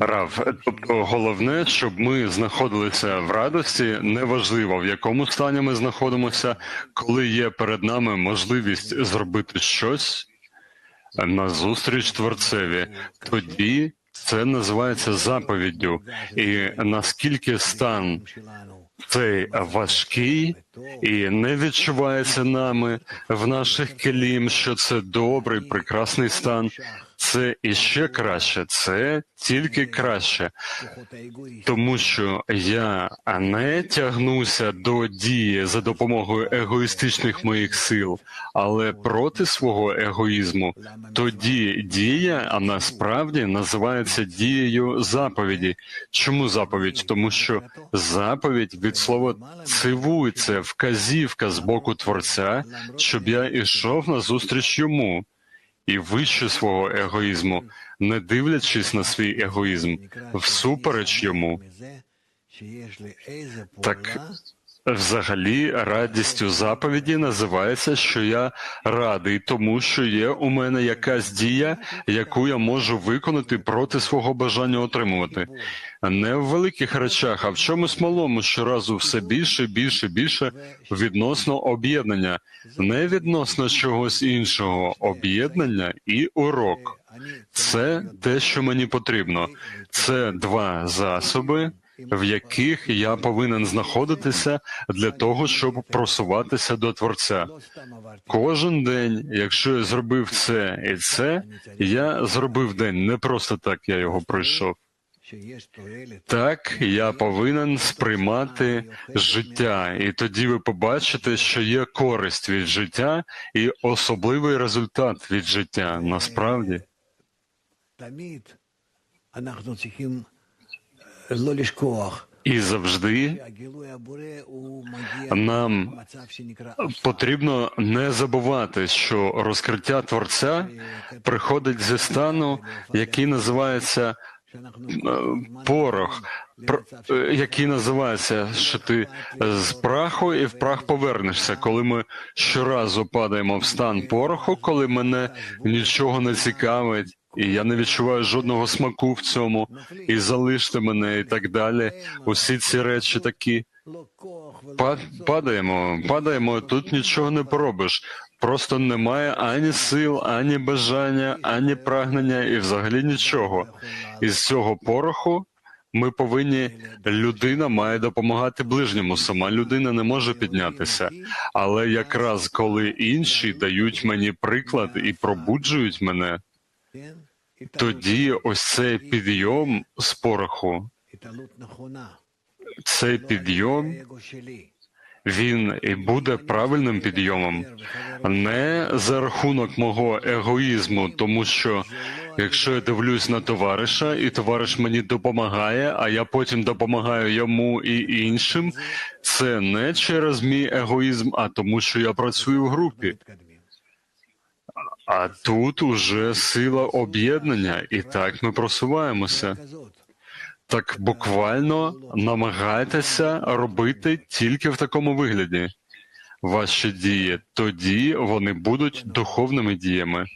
Рав, тобто головне, щоб ми знаходилися в радості, неважливо в якому стані ми знаходимося, коли є перед нами можливість зробити щось назустріч Творцеві, тоді це називається заповіддю. І наскільки стан цей важкий і не відчувається нами в наших келім, що це добрий, прекрасний стан. Це іще краще, це тільки краще, тому що я не тягнуся до дії за допомогою егоїстичних моїх сил, але проти свого егоїзму. Тоді дія, а насправді називається дією заповіді. Чому заповідь? Тому що заповідь від слова це вказівка з боку творця, щоб я ішов на зустріч йому і вище свого егоїзму, не дивлячись на свій егоїзм, всупереч йому. Так взагалі радістю заповіді називається, що я радий, тому що є у мене якась дія, яку я можу виконати проти свого бажання отримувати. Не в великих речах, а в чомусь малому щоразу все більше, більше, більше відносно об'єднання, не відносно чогось іншого, об'єднання і урок. Це те, що мені потрібно. Це два засоби, в яких я повинен знаходитися для того, щоб просуватися до Творця. Кожен день, якщо я зробив це і це, я зробив день не просто так. Я його пройшов. Так, я повинен сприймати життя, і тоді ви побачите, що є користь від життя і особливий результат від життя. Насправді, і завжди нам потрібно не забувати, що розкриття творця приходить зі стану, який називається е, порох, е, який називається, що ти з праху і в прах повернешся, коли ми щоразу падаємо в стан пороху, коли мене нічого не цікавить і я не відчуваю жодного смаку в цьому, і залиште мене, і так далі. Усі ці речі такі падаємо, падаємо. Тут нічого не поробиш. Просто немає ані сил, ані бажання, ані прагнення, і взагалі нічого. Із цього пороху ми повинні. Людина має допомагати ближньому. Сама людина не може піднятися. Але якраз коли інші дають мені приклад і пробуджують мене, тоді ось цей підйом з пороху, цей підйом він і буде правильним підйомом, не за рахунок мого егоїзму, тому що якщо я дивлюсь на товариша, і товариш мені допомагає, а я потім допомагаю йому і іншим, це не через мій егоїзм, а тому, що я працюю в групі. А тут уже сила об'єднання, і так ми просуваємося. Так буквально намагайтеся робити тільки в такому вигляді. Ваші дії тоді вони будуть духовними діями.